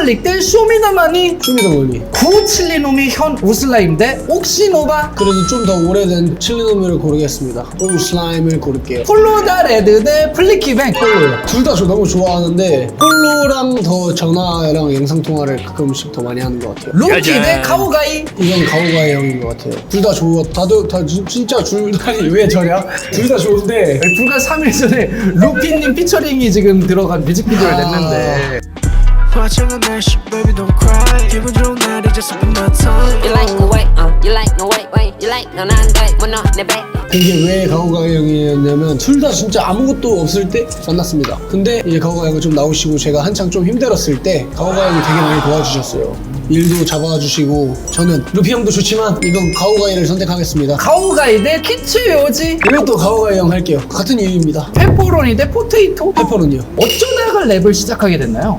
리퍼블릭 대 쇼미더머니 쇼미더머니. 구칠리놈이 현 우슬라임 대 옥시노바 그래도 좀 더 오래된 칠리노미를 고르겠습니다. 오 슬라임을 고를게요. 폴로다 레드 대 플리키뱅 폴로요. 둘 다 저 너무 좋아하는데 폴로랑 더 전화랑 영상 통화를 가끔씩 더 많이 하는 것 같아요. 로키 대 카오가이 이건 가오가의 형인 것 같아요. 둘 다 좋아. 다들 다 진- 진짜 둘다 왜 저냐? 둘 다 좋은데 불과 3일 전에 루피님 피처링이 지금 들어간 뮤직비디오를 냈는데 That shit, baby, don't cry. 기분 좋은 날이 just in my time. You like no wait, uh, you like no wait, wait, you like no nine wait, well no, 내 배. 이게 왜 가오가의 형이었냐면 둘 다 진짜 아무것도 없을 때 만났습니다. 근데 이제 가오가 형이 좀 나오시고 제가 한창 좀 힘들었을 때 가오가 형이 되게 많이 도와주셨어요. 일도 잡아주시고 저는 루피 형도 좋지만 이건 가오가이를 선택하겠습니다. 카오가이 대 키츠 요지 이것도 가오가이 형 할게요. 같은 이유입니다. 페퍼로니 대 포테이토 페퍼는요. 어쩌다가 랩을 시작하게 됐나요?